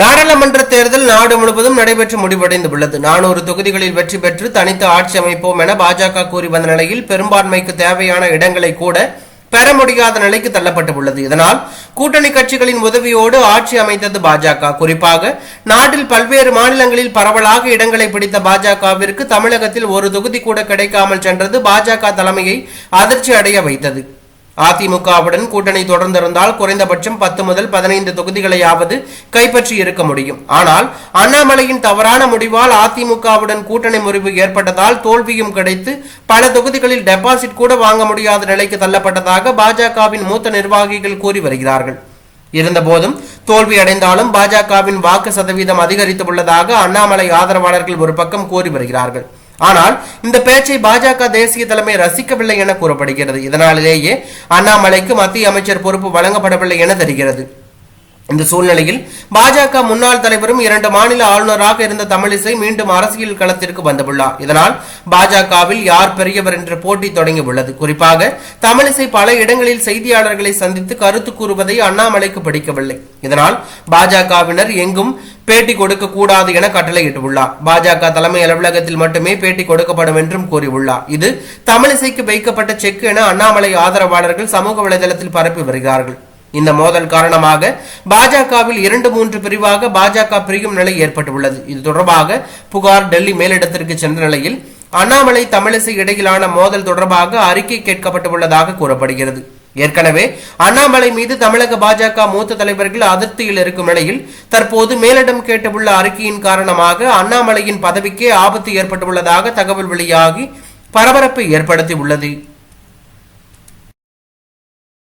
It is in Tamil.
நாடாளுமன்ற தேர்தல் நாடு முழுவதும் நடைபெற்று முடிவடைந்து உள்ளது. நானூறு தொகுதிகளில் வெற்றி பெற்று தனித்து ஆட்சி அமைப்போம் என பாஜக கூறி வந்த நிலையில் பெரும்பான்மைக்கு தேவையான இடங்களை கூட பெற முடியாத நிலைக்கு தள்ளப்பட்டுள்ளது. இதனால் கூட்டணி கட்சிகளின் உதவியோடு ஆட்சி அமைத்தது பாஜக. குறிப்பாக நாட்டில் பல்வேறு மாநிலங்களில் பரவலாக இடங்களை பிடித்த பாஜகவிற்கு தமிழகத்தில் ஒரு தொகுதி கூட கிடைக்காமல் சென்றது பாஜக தலைமையை அதிர்ச்சி அடைய வைத்தது. அதிமுகவுடன் கூட்டணி தொடர்ந்திருந்தால் குறைந்தபட்சம் பத்து முதல் பதினைந்து தொகுதிகளையாவது கைப்பற்றி இருக்க முடியும். ஆனால் அண்ணாமலையின் தவறான முடிவால் அதிமுகவுடன் கூட்டணி முறிவு ஏற்பட்டதால் தோல்வியும் கிடைத்து பல தொகுதிகளில் டெபாசிட் கூட வாங்க முடியாத நிலைக்கு தள்ளப்பட்டதாக பாஜகவின் மூத்த நிர்வாகிகள் கூறி வருகிறார்கள். இருந்தபோதும் தோல்வி அடைந்தாலும் பாஜகவின் வாக்கு சதவீதம் அதிகரித்துள்ளதாக அண்ணாமலை ஆதரவாளர்கள் ஒரு பக்கம் கூறி வருகிறார்கள். ஆனால் இந்த பேச்சை பாஜக தேசிய தலைமை ரசிக்கவில்லை என கூறப்படுகிறது. இதனாலேயே அண்ணாமலைக்கு மத்திய அமைச்சர் பொறுப்பு வழங்கப்படவில்லை என தெரிகிறது. இந்த சூழ்நிலையில் பாஜக முன்னாள் தலைவரும் இரண்டு மாநில ஆளுநராக இருந்த தமிழிசை மீண்டும் அரசியல் களத்திற்கு வந்துள்ளார். இதனால் பாஜகவில் யார் பெரியவர் என்ற போட்டி தொடங்கியுள்ளது. குறிப்பாக தமிழிசை பல இடங்களில் செய்தியாளர்களை சந்தித்து கருத்து கூறுவதை அண்ணாமலைக்கு பிடிக்கவில்லை. இதனால் பாஜகவினர் எங்கும் பேட்டி கொடுக்க கூடாது என கட்டளையிட்டுள்ளார். பாஜக தலைமை அலுவலகத்தில் மட்டுமே பேட்டி கொடுக்கப்படும் என்றும் கூறியுள்ளார். இது தமிழிசைக்கு வைக்கப்பட்ட செக் என அண்ணாமலை ஆதரவாளர்கள் சமூக வலைதளத்தில் பரப்பி வருகிறார்கள். இந்த மோதல் காரணமாக பாஜகவில் இரண்டு மூன்று பிரிவாக பாஜக பிரியும் நிலை ஏற்பட்டுள்ளது. இது தொடர்பாக புகார் டெல்லி மேலிடத்திற்கு சென்ற நிலையில் அண்ணாமலை தமிழிசை இடையிலான மோதல் தொடர்பாக அறிக்கை கேட்கப்பட்டுள்ளதாக கூறப்படுகிறது. ஏற்கனவே அண்ணாமலை மீது தமிழக பாஜக மூத்த தலைவர்கள் அதிருப்தியில் இருக்கும் நிலையில் தற்போது மேலிடம் கேட்டுள்ள அறிக்கையின் காரணமாக அண்ணாமலையின் பதவிக்கே ஆபத்து ஏற்பட்டுள்ளதாக தகவல் வெளியாகி பரபரப்பை ஏற்படுத்தி உள்ளது